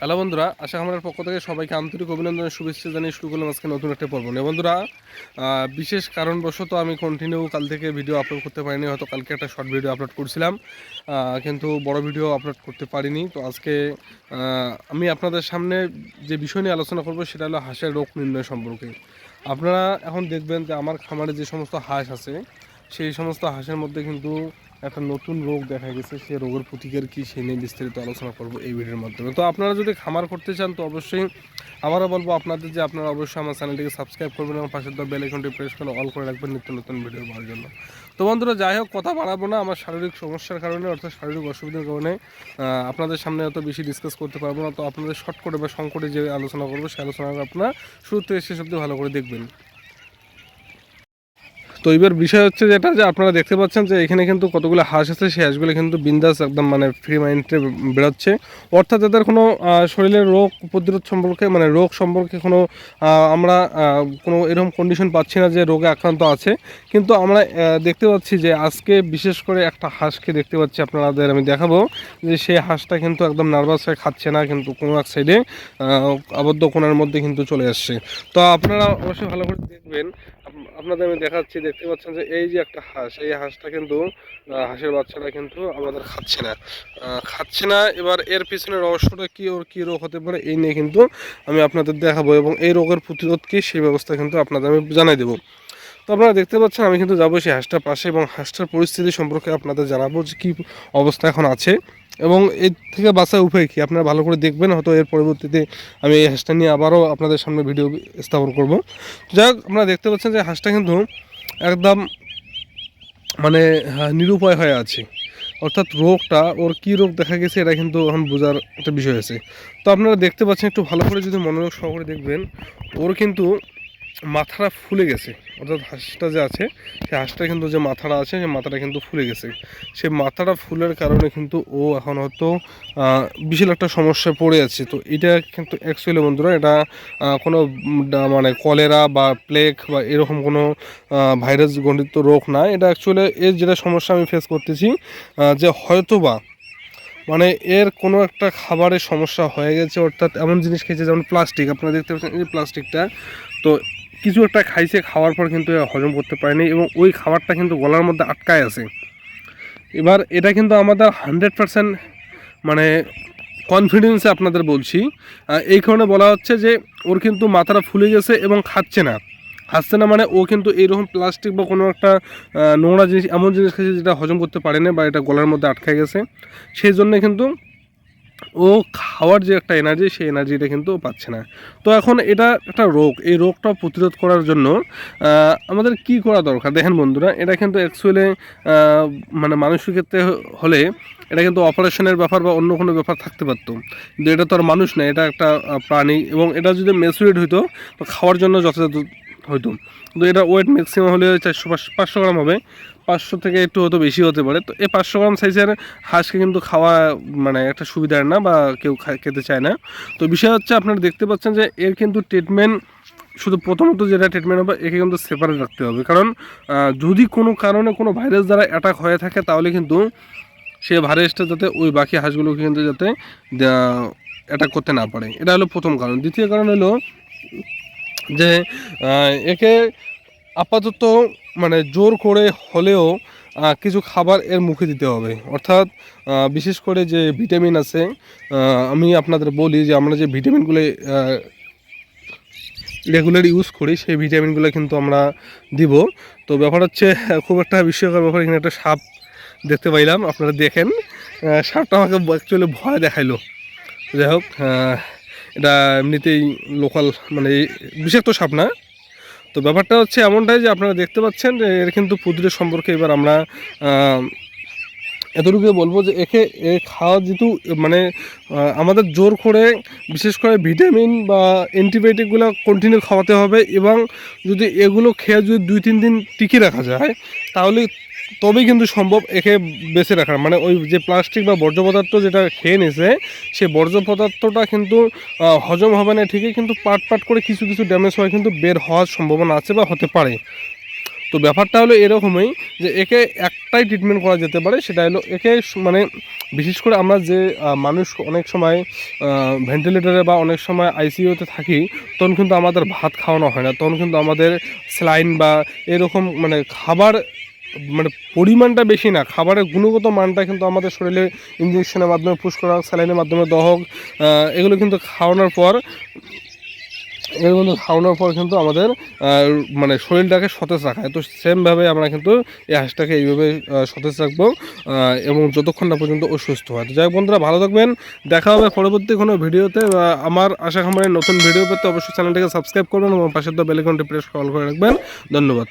Hello বন্ধুরা, আশা আমার পক্ষ থেকে সবাইকে আন্তরিক অভিনন্দনের শুভেচ্ছা জানিয়ে শুরু করলাম আজকে নতুন একটা পর্ব নিয়ে। বন্ধুরা বিশেষ কারণবশত আমি কন্টিনিউ কাল থেকে ভিডিও আপলোড করতে পারিনি, হয়তো কালকে একটা শর্ট ভিডিও আপলোড করছিলাম কিন্তু বড় ভিডিও আপলোড করতে পারিনি। তো আজকে আমি আপনাদের সামনে যে বিষয় নিয়ে আলোচনা করব সেটা হলো হাঁসের রোগ নির্ণয় সম্পর্কে। আপনারা এখন দেখবেন যে আমার খামারে যে সমস্ত হাঁস আছে, সেই সমস্ত হাঁসের মধ্যে কিন্তু একটা নতুন রোগ দেখা গেছে সেই রোগের প্রতিকার কি সেই নিয়ে বিস্তারিত আলোচনা করব এই ভিডিওর মাধ্যমে। তো আপনারা যদি খামার করতে চান, তো অবশ্যই আবারও বলব আপনাদের যে আপনারা অবশ্যই আমার চ্যানেলটিকে সাবস্ক্রাইব করবেন এবং পাশের দর বেল আইকনটি প্রেস করে অল করে রাখবেন নিত্য নতুন ভিডিও পাওয়ার জন্য। তো বন্ধুরা, যাই হোক, কথা বাড়াবো না। আমার শারীরিক সমস্যার কারণে, অর্থাৎ শারীরিক অসুবিধার কারণে আপনাদের সামনে অত বেশি ডিসকাস করতে পারব না। তো আপনাদের শর্ট করে বা সংকটে যে আলোচনা করব, সেই আলোচনা আপনারা শুরু থেকে শেষ ভালো করে দেখবেন। তো এবার বিষয় হচ্ছে যেটা, যে আপনারা দেখতে পাচ্ছেন যে এখানে কিন্তু কতগুলো হাঁস আছে, সেই হাঁসগুলো কিন্তু বিন্দাস একদম মানে ফ্রি মাইন্ডে বেরোচ্ছে অর্থাৎ তাদের কোনো শরীরের রোগ প্রতিরোধ সম্পর্কে মানে রোগ সম্পর্কে কোনো আমরা কোনো এরকম কন্ডিশন পাচ্ছি না যে রোগে আক্রান্ত আছে। কিন্তু আমরা দেখতে পাচ্ছি যে আজকে বিশেষ করে একটা হাঁসকে দেখতে পাচ্ছি আপনাদের আমি দেখাবো, যে সেই হাঁসটা কিন্তু একদম নার্ভাস হয়ে খাচ্ছে না, কিন্তু কোনো এক সাইডে আবদ্ধ কোণের মধ্যে কিন্তু চলে আসছে। তো আপনারা অবশ্যই ভালো করে দেখবেন আপনাদের আমি দেখাচ্ছি, দেখতে পাচ্ছেন যে এই যে একটা হাঁস, এই হাঁসটা কিন্তু হাঁসের বাচ্চাটা কিন্তু আমাদের খাচ্ছে না। খাচ্ছে না, এবার এর পিছনে রহস্যটা কি ওর কি রোগ হতে পারে এই নিয়ে কিন্তু আমি আপনাদের দেখাবো এবং এই রোগের প্রতিরোধ কি সেই ব্যবস্থা কিন্তু আপনাদের আমি জানাই দেবো। তো আপনারা দেখতে পাচ্ছেন আমি কিন্তু যাব সেই হাঁসটার পাশে এবং হাঁসটার পরিস্থিতি সম্পর্কে আপনাদের জানাব যে কী অবস্থা এখন আছে। এবং এর থেকে বাঁচার উপায় কী? আপনারা ভালো করে দেখবেন হয়তো এর পরবর্তীতে আমি এই হাঁসটা নিয়ে আবারও আপনাদের সামনে ভিডিও স্থাপন করব। যাই হোক আপনারা দেখতে পাচ্ছেন যে হাঁসটা কিন্তু একদম মানে হ্যাঁ, নিরুপায় হয়ে আছে। অর্থাৎ রোগটা ওর কী রোগ দেখা গেছে এটা কিন্তু এখন বোঝার একটা বিষয় আছে। তো আপনারা দেখতে পাচ্ছেন একটু ভালো করে যদি মনোযোগ সহকারে দেখবেন ওর কিন্তু মাথাটা ফুলে গেছে। অর্থাৎ হাঁসটা যে আছে সেই হাঁসটা কিন্তু যে মাথাটা আছে সেই মাথাটা কিন্তু ফুলে গেছে। সেই মাথাটা ফুলের কারণে কিন্তু ও এখন হয়তো বিশাল একটা সমস্যায় পড়ে আছে। তো এটা কিন্তু অ্যাকচুয়ালি বন্ধুরা, এটা কোনো মানে কলেরা বা প্লেগ বা এরকম কোনো ভাইরাস গঠিত রোগ না। এটা অ্যাকচুয়ালি এর যেটা সমস্যা আমি ফেস করতেছি যে হয়তোবা মানে এর কোনো একটা খাবারের সমস্যা হয়ে গেছে, অর্থাৎ এমন জিনিস খেয়েছে যেমন প্লাস্টিক আপনারা দেখতে পাচ্ছেন এই প্লাস্টিকটা তো কিছু একটা খাইছে, খাওয়ার পর কিন্তু হজম করতে পারেনি এবং ওই খাবারটা কিন্তু গলার মধ্যে আটকায় আছে। এবার এটা কিন্তু আমাদের হান্ড্রেড পারসেন্ট মানে কনফিডেন্সে আপনাদের বলছি। এই কারণে বলা হচ্ছে যে, ওর কিন্তু মাথাটা ফুলে গেছে এবং খাচ্ছে না। খাচ্ছে না মানে ও কিন্তু এইরকম প্লাস্টিক বা কোনো একটা নোংরা জিনিস, এমন জিনিস খেয়েছে যেটা হজম করতে পারে না বা এটা গলার মধ্যে আটকে গেছে। সেই জন্য কিন্তু ও খাওয়ার যে একটা এনার্জি সেই এনার্জিটা কিন্তু পাচ্ছে না। তো এখন এটা একটা রোগ। এই রোগটা প্রতিরোধ করার জন্য আমাদের কি করা দরকার? দেখেন বন্ধুরা, এটা কিন্তু অ্যাকচুয়ালি মানে মানুষের ক্ষেত্রে হলে এটা কিন্তু অপারেশনের ব্যাপার বা অন্য কোনো ব্যাপার থাকতে পারতো। কিন্তু এটা তো আর মানুষ না, এটা একটা প্রাণী। এবং এটা যদি মেচুরেট হইতো, তো খাওয়ার জন্য যথাযথ হইতো কিন্তু এটা ওয়েট ম্যাক্সিমাম হলে চারশো পাঁচশো গ্রাম হবে। পাঁচশো থেকে একটু হয়তো বেশি হতে পারে। তো এই পাঁচশো গ্রাম সাইজের হাঁসকে কিন্তু খাওয়া মানে একটা সুবিধার না বা কেউ খেতে চায় না। তো বিষয় হচ্ছে আপনারা দেখতে পাচ্ছেন যে এর কিন্তু ট্রিটমেন্ট শুধু প্রথমত যেটা ট্রিটমেন্ট হবে, একে কিন্তু সেপারেট রাখতে হবে। কারণ যদি কোনো কারণে কোনো ভাইরাস দ্বারা অ্যাটাক হয়ে থাকে, তাহলে কিন্তু সে ভাইরাসটা যাতে ওই বাকি হাঁসগুলোকে কিন্তু যাতে অ্যাটাক করতে না পারে। এটা হলো প্রথম কারণ। দ্বিতীয় কারণ হলো যে একে আপাতত মানে জোর করে হলেও কিছু খাবার এর মুখে দিতে হবে। অর্থাৎ বিশেষ করে যে ভিটামিন আছে আমি আপনাদের বলি যে আমরা যে ভিটামিনগুলো রেগুলার ইউজ করি, সেই ভিটামিনগুলো কিন্তু আমরা দিব। তো ব্যাপার হচ্ছে, খুব একটা বিস্ময়কর ব্যাপার, এখানে একটা সাপ দেখতে পাইলাম, আপনারা দেখেন। সাপটা আমাকে অ্যাকচুয়ালি ভয় দেখাইলো। যাই হোক এটা এমনিতেই লোকাল মানে বিষাক্ত সাপ না। তো ব্যাপারটা হচ্ছে এমনটাই যে আপনারা দেখতে পাচ্ছেন যে এর কিন্তু প্রতিরোধ সম্পর্কে এবার আমরা এতটুকু বলব যে একে, এ খাওয়া যেহেতু মানে আমাদের জোর করে বিশেষ করে ভিটামিন বা অ্যান্টিবায়োটিকগুলো কন্টিনিউ খাওয়াতে হবে এবং যদি এগুলো খেয়ে যদি দুই, তিন দিন টিকে রাখা যায়, তাহলে তবেই কিন্তু সম্ভব একে বেঁচে রাখার। মানে ওই যে প্লাস্টিক বা বর্জ্য পদার্থ যেটা খেয়ে নিছে সেই বর্জ্য পদার্থটা কিন্তু হজম হবে না ঠিকই, কিন্তু পাট পাট করে কিছু কিছু ড্যামেজ হয়, কিন্তু বের হওয়ার সম্ভাবনা আছে বা হতে পারে। তো ব্যাপারটা হলো এরকমই যে একে একটাই ট্রিটমেন্ট করা যেতে পারে, সেটা হলো একে মানে বিশেষ করে আমরা যে মানুষ অনেক সময় ভেন্টিলেটরে বা অনেক সময় আইসিইউতে থাকি, তখন কিন্তু আমাদের ভাত খাওয়ানো হয় না, তখন কিন্তু আমাদের স্যালাইন বা এরকম মানে খাবার মানে পরিমাণটা বেশি না, খাবারের গুণগত মানটা কিন্তু আমাদের শরীরে ইঞ্জেকশনের মাধ্যমে পুশ হোক স্যালাইনের মাধ্যমে দেওয়া হোক এগুলো কিন্তু খাওয়ানোর পর, এগুলো কিন্তু খাওয়ানোর পর কিন্তু আমাদের মানে শরীরটাকে সতেজ রাখায় তো সেমভাবে আমরা কিন্তু এই হাঁসটাকে এইভাবে সতেজ রাখব এবং যতক্ষণ না পর্যন্ত ও সুস্থ হয়। তো যাই বন্ধুরা, ভালো থাকবেন, দেখা হবে পরবর্তী কোনো ভিডিওতে আমার আশা খামারের নতুন ভিডিও পেতে অবশ্যই চ্যানেলটাকে সাবস্ক্রাইব করবেন এবং পাশের তো বেলেকনটি প্রেস কল করে রাখবেন। ধন্যবাদ।